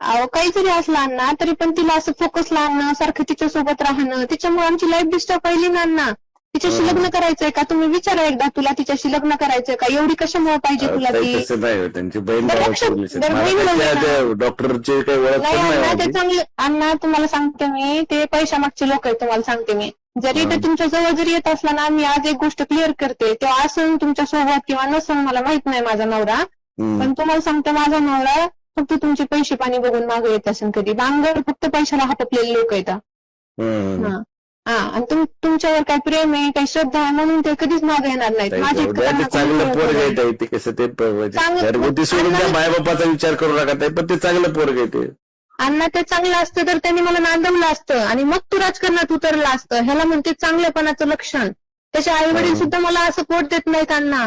अहो काही जरी असला अण्णा तरी पण तिला असं फोकस आणणं सारखं तिच्या सोबत राहणं तिच्यामुळे आमची लाईफ डिस्टर्ब पहिली ना अण्णा तिच्याशी. लग्न करायचंय का तुम्ही विचारा एकदा तुला तिच्याशी लग्न करायचंय का एवढी कशामुळे पाहिजे तुला ताई ती तसं नाही हो, त्यांची बहीण बरं, भावाचे लक्षात- relation. बरं, मला बहीण त्याच्या भाऊ त्या डॉक्टरचे काही ओळख नाही पण नाही अण्णा ते माझी. चांगले अण्णा तुम्हाला सांगते मी ते पैशामागचे लोक आहेत तुम्हाला सांगते मी जरी ते हं. तुमच्या जवळ जरी येत असला ना मी आज एक गोष्ट क्लिअर करते तेव्हा असं तुमच्यासोबत किंवा नसन मला माहीत नाही माझा नवरा हम्म. पण तुम्हाला सांगते माझा नवरा फक्त तुमचे पैसे पाणी बघून मागे येत असेल कधी. बांगर फक्त पैशाला हापलेले लोक येतात. हा. हा. आणि तुम तुमच्यावर काही प्रेम आहे काही श्रद्धा आहे म्हणून ते कधीच मागे येणार नाहीत. माझे चांगलं पोरग आहे ताई, ते कसं ते चांगलं- घरगुती सोडून त्या विचार करू नका ताई पण ते चांगलं पोरग आहे ते. अण्णा ते चांगलं असतं तर त्यांनी मला नांदवलं असतं. आणि मग तू राजकारणात उतरलं असतं. ह्याला म्हणते चांगलेपणाचं लक्षण. त्याचे आई वडील. सुद्धा मला सपोर्ट देत नाहीत अण्णा.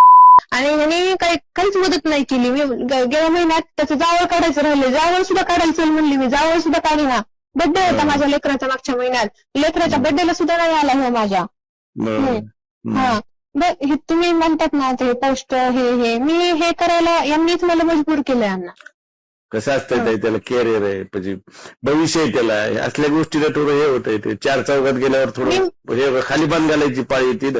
आणि ह्याने काही काहीच मदत नाही केली. मी गेल्या महिन्यात त्याचं जावळ काढायचं राहिले. जावळ सुद्धा काढायला चल म्हणली मी. जावळ सुद्धा काढीना. बर्थडे होता माझ्या लेकराचा मागच्या महिन्यात. लेकराच्या बर्थडेला सुद्धा नाही आला हे माझ्या. हा. हे तुम्ही म्हणतात ना ते पोस्ट हे हे. मी हे करायला यांनीच मला मजबूर केलंय अण्णा कसं असतंय त्याला कॅरियर आहे म्हणजे भविष्य आहे त्याला. असल्या गोष्टीला थोडं हे होतंय ते. चार चौकात गेल्यावर थोडं हे खाली बांध घालायची पाळी येते.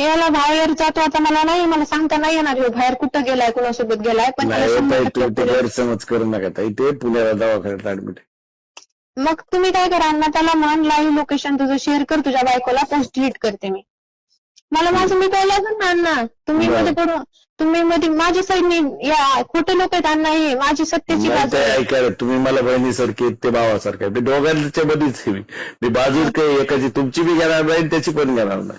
याला बाहेर जातो आता मला नाही मला सांगता नाही येणार ह्यो बाहेर कुठं गेलाय कुणासोबत गेलाय पण नाही हो ताई, ते गैरसमज करू नका ताई ते पुण्याला दवाखान्यात ऍडमिट मग तुम्ही काय करा अण्णा त्याला म्हण लाईव्ह लोकेशन तुझं शेअर कर तुझ्या बायकोला पोस्ट डिलीट करते मी. मला माझं मिटवायला लागेल ना अण्णा. तुम्ही बरं. मध्ये पडून तुम्ही मध्ये माझ्या साईडने या खोटे लोक आहेत अण्णा हे माझी सत्याची नाही बाजू ते आहे. तुम्ही मला बहिणीसारखे आहेत, ते भावासारखे आहेत. दोघांच्या मध्येच आहे मी. मी बाजू काही एकाची तुमची बी घेणार नाही त्याची पण घेणार नाही.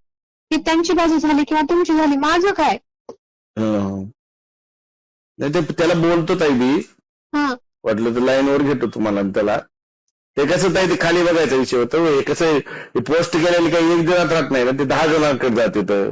ही त्यांची बाजू झाली किंवा तुमची झाली माझं काय? हं. नाही ते त्याला बोलतो ताई मी. हा. वाटलं तर लाईनवर घेतो तुम्हाला आणि त्याला. ते कसं ताई ते खाली बघायचा विषय होतो हे कसं पोस्ट केलेले काही एक जणात राहत नाही ना ते दहा जणांकडे जाते तर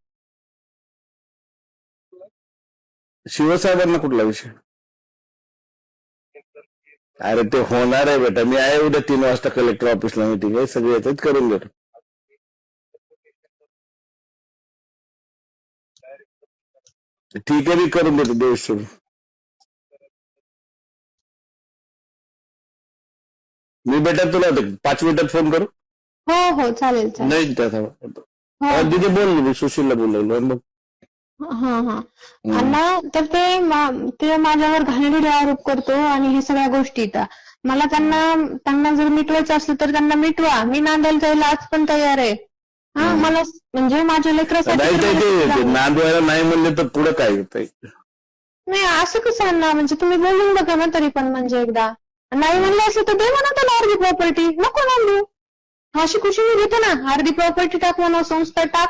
शिवसाहेबांना कुठला विषय? अरे ते होणार आहे बेटा. मी आहे उद्या तीन वाजता कलेक्टर ऑफिसला मीटिंग आहे. सगळे येतात करून घेतो ठीक आहे मी करून देतो. देवशी मी बेटा तुला पाच मिनिटात फोन करू? हो हो चालेल चालेल. नाही हो. तिथे बोललो मी सुशीलला बोललो मग हा हा. अण्णा तर ते मा- ते माझ्यावर घाणेरडे आरोप करतो आणि हे सगळ्या गोष्टी येतात मला त्यांना त्यांना जर मिटवायचं असलं तर त्यांना मिटवा. मी नांदायला जायला आज पण तयार आहे. हा हम्म. मला म्हणजे माझ्या लेकरासाठी नाही तर ते- मला ते- ते सुद्धा- नांदवायला नाही म्हणले तर पुढं काय नाही असं कसं अण्णा? म्हणजे तुम्ही बोलून बघा ना तरी पण म्हणजे एकदा. नाही म्हणलं असं तर दे म्हणा त्याला अर्धी प्रॉपर्टी नको नांदू. अशी खुशी मी घेते ना. अर्धी प्रॉपर्टी टाक म्हणा संस्था टाक.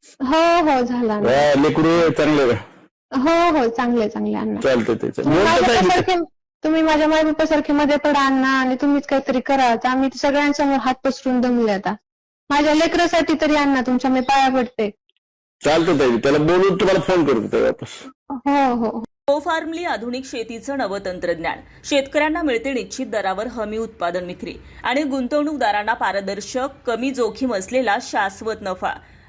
हो हो झाला लेकरू चांगले? हो हो चांगले चांगले अण्णा. चालतंय ते. तुम्ही. माझ्यासारखे माझ्या मायबापासारखे मध्ये पडा अण्णा आणि तुम्हीच काहीतरी करा. आता आम्ही सगळ्यांसमोर हात पसरून दमले आता. माझ्या लेकरासाठी तरी अण्णा तुमच्या मी पाया पडते. चालतं ताई. त्याला बोलून तुम्हाला फोन करू ताई वापस. हो हो. गो फार्मली आधुनिक शेतीचं नवं तंत्रज्ञान. शेतकऱ्यांना मिळते निश्चित दरावर हमी उत्पादन विक्री. आणि गुंतवणूकदारांना पारदर्शक कमी जोखीम असलेला शाश्वत नफा.